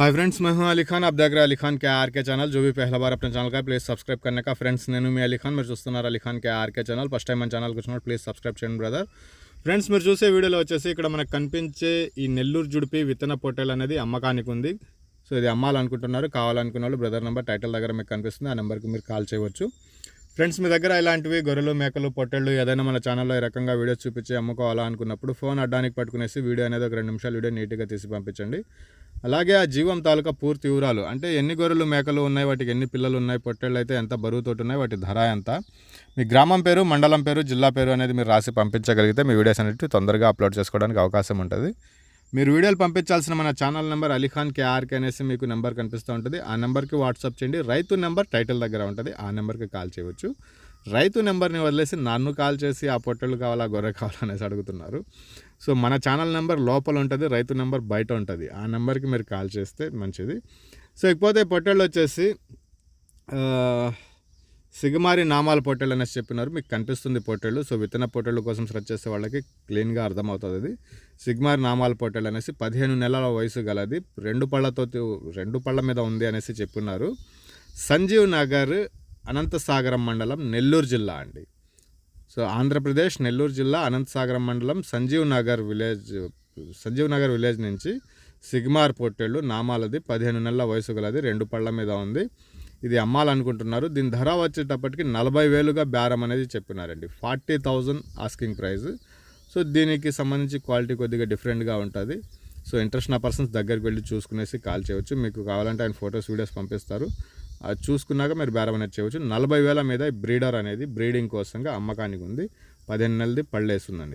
Hi friends मैं हूं अली खान आप देख रहे हैं अली खान के आर के चैनल जो भी पहला बार अपने ఛానల్ का ప్లీజ్ సబ్స్క్రైబ్ करने का ఫ్రెండ్స్ నేను మీ అలీ ఖాన్ మీరు చూస్తున్నారు Ali Khan K RK channel first time మన ఛానల్కి వచ్చినప్పుడు ప్లీజ్ సబ్స్క్రైబ్ చేయండి బ్రదర్ ఫ్రెండ్స్ మీరు చూసే వీడియోలో వచ్చేసి ఇక్కడ మనకు కనిపించే ఈ నెల్లూరు జుడిపి విత్తన పొట్టేలు అనేది అమ్మకానికి ఉంది సో ఇది అమ్మాలనుకుంటున్నారు కావాలనుకున్న వాళ్ళు బ్రదర్ నెంబర్ టైటిల్ దగ్గర మీకు కనిపిస్తుంది ఆ నెంబర్కి మీరు కాల్ చేయవచ్చు ఫ్రెండ్స్ మీ దగ్గర ఇలాంటివి గొర్రెలు మేకలు పొట్టేళ్ళు ఏదైనా మన ఛానల్లో ఈ రకంగా వీడియోస్ చూపించి అమ్ముకోవాలా అనుకున్నప్పుడు ఫోన్ అడ్డానికి పట్టుకునేసి వీడియో అనేది ఒక రెండు నిమిషాలు వీడియో నీట్గా తీసి పంపించండి అలాగే ఆ జీవం తాలూకా పూర్తి వివరాలు. అంటే ఎన్ని గొర్రెలు మేకలు ఉన్నాయి వాటికి ఎన్ని పిల్లలు ఉన్నాయి పొట్టేళ్ళు అయితే ఎంత బరువుతోటి ఉన్నాయి వాటి ధర ఎంత? మీ గ్రామం పేరు మండలం పేరు జిల్లా పేరు అనేది మీరు రాసి పంపించగలిగితే మీ వీడియోస్ అనేవి తొందరగా అప్లోడ్ చేసుకోవడానికి అవకాశం ఉంటుంది. మీరు వీడియోలు పంపించాల్సిన మన ఛానల్ నెంబర్ అలీఖాన్ కేఆర్కే అనేసి మీకు నెంబర్ కనిపిస్తూ ఉంటుంది. ఆ నెంబర్కి వాట్సాప్ చేయండి. రైతు నెంబర్ టైటిల్ దగ్గర ఉంటుంది. ఆ నెంబర్కి కాల్ చేయవచ్చు. రైతు నెంబర్ని వదిలేసి నన్ను కాల్ చేసి ఆ పొట్టెలు కావాలా గొర్రె కావాలా అనేసి అడుగుతున్నారు. సో మన ఛానల్ నెంబర్ లోపల ఉంటుంది రైతు నెంబర్ బయట ఉంటుంది. ఆ నెంబర్కి మీరు కాల్ చేస్తే మంచిది. సో ఇకపోతే పొట్టెళ్ళు వచ్చేసి సిగమారి నామాల పొట్టెలు అనేసి చెప్పినారు. మీకు కనిపిస్తుంది పొట్టెళ్ళు. సో విత్తన పొట్టెళ్ళ కోసం సెర్చ్ చేసే వాళ్ళకి క్లీన్గా అర్థమవుతుంది అది. సిగ్మారి నామాల పొట్టెలు అనేసి పదిహేను నెలల వయసు గలది. రెండు పళ్ళతో రెండు పళ్ళ మీద ఉంది అనేసి చెప్పున్నారు సంజీవ్ నగర్ అనంతసాగరం మండలం నెల్లూరు జిల్లా అండి. సో ఆంధ్రప్రదేశ్ నెల్లూరు జిల్లా అనంతసాగరం మండలం సంజీవ్ నగర్ విలేజ్ సంజీవ్ నగర్ విలేజ్ నుంచి సిగ్మార్ పొట్టేళ్ళు నామాలది పదిహేను నెలల వయసు గలది రెండు పళ్ళ మీద ఉంది. ఇది అమ్మాలనుకుంటున్నారు. దీని ధర వచ్చేటప్పటికి నలభై వేలుగా బేరం అనేది చెప్పినారండి. Forty thousand asking price. So దీనికి సంబంధించి క్వాలిటీ కొద్దిగా డిఫరెంట్గా ఉంటుంది. సో ఇంట్రెస్ట్ నా పర్సన్స్ దగ్గరికి వెళ్ళి చూసుకునేసి కాల్ చేయవచ్చు మీకు కావాలంటే ఆయన ఫొటోస్ వీడియోస్ పంపిస్తారు. అది చూసుకున్నాక మీరు బేరం అనేది చేయవచ్చు. నలభై వేల మీద బ్రీడర్ అనేది బ్రీడింగ్ కోసంగా అమ్మకానికి ఉంది. పదిహేను నెలది పళ్ళేస్తుందండి